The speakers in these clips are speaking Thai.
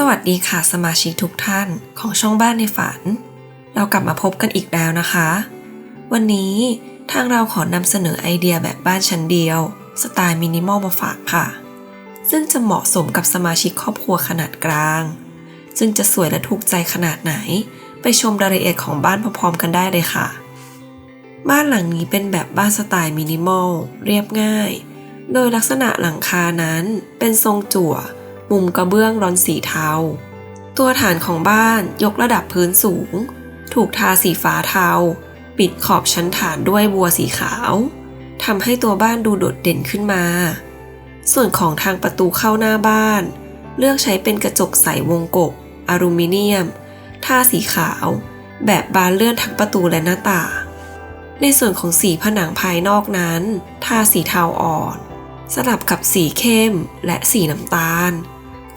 สวัสดีค่ะสมาชิกทุกท่านของช่องบ้านในฝัน เรากลับมาพบกันอีกแล้วนะคะ วันนี้ทางเราขอนำเสนอไอเดียแบบบ้านชั้นเดียว สไตล์มินิมอลมาฝากค่ะ ซึ่งจะเหมาะสมกับสมาชิกครอบครัวขนาดกลาง ซึ่งจะสวยและถูกใจขนาดไหน ไปชมรายละเอียดของบ้านพร้อมๆกันได้เลยค่ะ บ้านหลังนี้เป็นแบบบ้านสไตล์มินิมอลเรียบง่าย โดยลักษณะหลังคานั้นเป็นทรงจั่ว มุมกระเบื้องรอนสีเทา ตัวฐานของบ้านยกระดับพื้นสูง ถูกทาสีฟ้าเทา ปิดขอบชั้นฐานด้วยบัวสีขาวทำให้ตัวบ้านดูโดดเด่นขึ้นมา ส่วนของทางประตูเข้าหน้าบ้าน เลือกใช้เป็นกระจกใสวงกบอลูมิเนียมทาสีขาว แบบบานเลื่อนทั้งประตูและหน้าต่างในส่วนของสีผนังภายนอกนั้น ทาสีเทาอ่อน สลับกับสีเข้มและสีน้ำตาล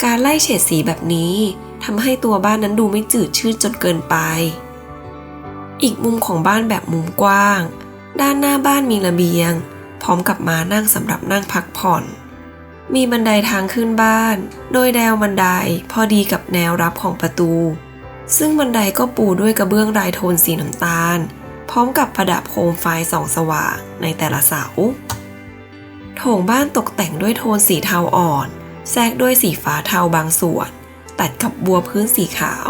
การไล่เฉดสีแบบนี้ทำให้ตัวบ้านนั้นดูไม่จืดชืดจนเกินไป อีกมุมของบ้านแบบมุมกว้าง ด้านหน้าบ้านมีระเบียง พร้อมกับม้านั่งสำหรับนั่งพักผ่อน มีบันไดทางขึ้นบ้าน โดยแนวบันไดพอดีกับแนวรับของประตู ซึ่งบันไดก็ปูด้วยกระเบื้องลายโทนสีน้ำตาล พร้อมกับประดับโคมไฟส่องสว่างในแต่ละเสาโถงบ้านตกแต่งด้วยโทนสีเทาอ่อน แทรกด้วยสีฟ้าเทาบางส่วน ตัดกับบัวพื้นสีขาว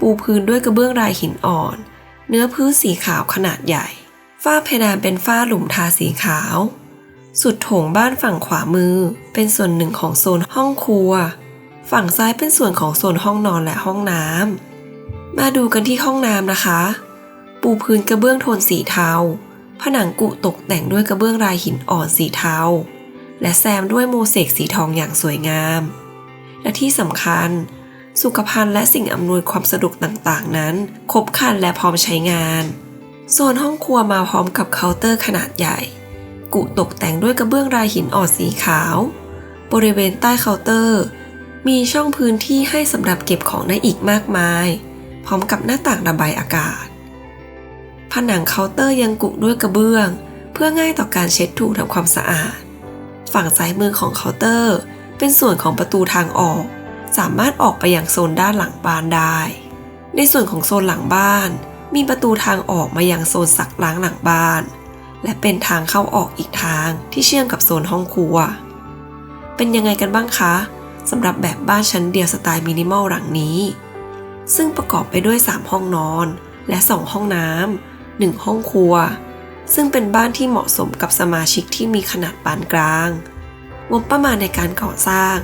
ปูพื้นด้วยกระเบื้องลายหินอ่อน เนื้อพื้นสีขาวขนาดใหญ่ ฝ้าเพดานเป็นฝ้าหลุมทาสีขาว สุดโถงบ้านฝั่งขวามือ เป็นส่วนหนึ่งของโซนห้องครัว ฝั่งซ้ายเป็นส่วนของโซนห้องนอนและห้องน้ำมาดูกันที่ห้องน้ำนะคะ ปูพื้นกระเบื้องโทนสีเทา ผนังกุตกแต่งด้วยกระเบื้องลายหินอ่อนสีเทา และแซมด้วยโมเสกสีทองอย่างสวยงาม และที่สำคัญ สุขภัณฑ์และสิ่งอำนวยความสะดวกต่างๆ นั้น ครบครันและพร้อมใช้งาน โซนห้องครัวมาพร้อมกับเคาน์เตอร์ขนาดใหญ่ กุตกแต่งด้วยกระเบื้องลายหินอ่อนสีขาว บริเวณใต้เคาน์เตอร์ มีช่องพื้นที่ให้สำหรับเก็บของได้อีกมากมาย พร้อมกับหน้าต่างระบายอากาศ ผนังเคาน์เตอร์ยังกุด้วยกระเบื้อง เพื่อง่ายต่อการเช็ดถูทำความสะอาด ฝั่งซ้ายมือของเคาน์เตอร์ เป็นส่วนของประตูทางออก สามารถออกไปยังโซนด้านหลังบ้านได้ ในส่วนของโซนหลังบ้าน มีประตูทางออกมายังโซนสักล้างหลังบ้าน และเป็นทางเข้าออกอีกทางที่เชื่อมกับโซนห้องครัว เป็นยังไงกันบ้างคะสำหรับแบบบ้านชั้นเดียวสไตล์มินิมอลหลังนี้ ซึ่งประกอบไปด้วย 3 ห้องนอน และ 2 ห้องน้ำหนึ่งห้องครัว ซึ่งเป็นบ้านที่เหมาะสมกับสมาชิกที่มีขนาดปานกลาง งบประมาณในการก่อสร้าง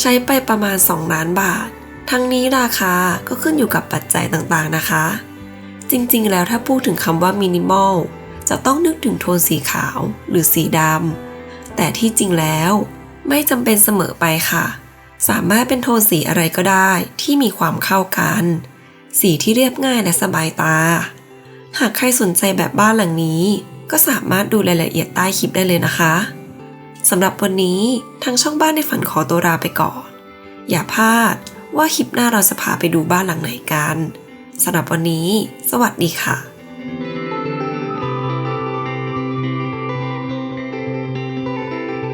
ใช้ไปประมาณ 2 ล้านบาท ทั้งนี้ราคาก็ขึ้นอยู่กับปัจจัยต่างๆนะคะ จริงๆ แล้วถ้าพูดถึงคำว่ามินิมอลจะต้องนึกถึงโทนสีขาวหรือสีดำ แต่ที่จริงแล้วไม่จำเป็นเสมอไปค่ะ สามารถเป็นโทนสีอะไรก็ได้ที่มีความเข้ากัน สีที่เรียบง่ายและสบายตา หากใครสนใจแบบบ้านหลังนี้ ก็สามารถดูรายละเอียดใต้คลิปได้เลยนะคะสำหรับวันนี้ทางช่องบ้านในฝันขอตัวลาไปก่อน อย่าพลาดว่าคลิปหน้าเราจะพาไปดูบ้านหลังไหนกันสำหรับวันนี้ สวัสดีค่ะ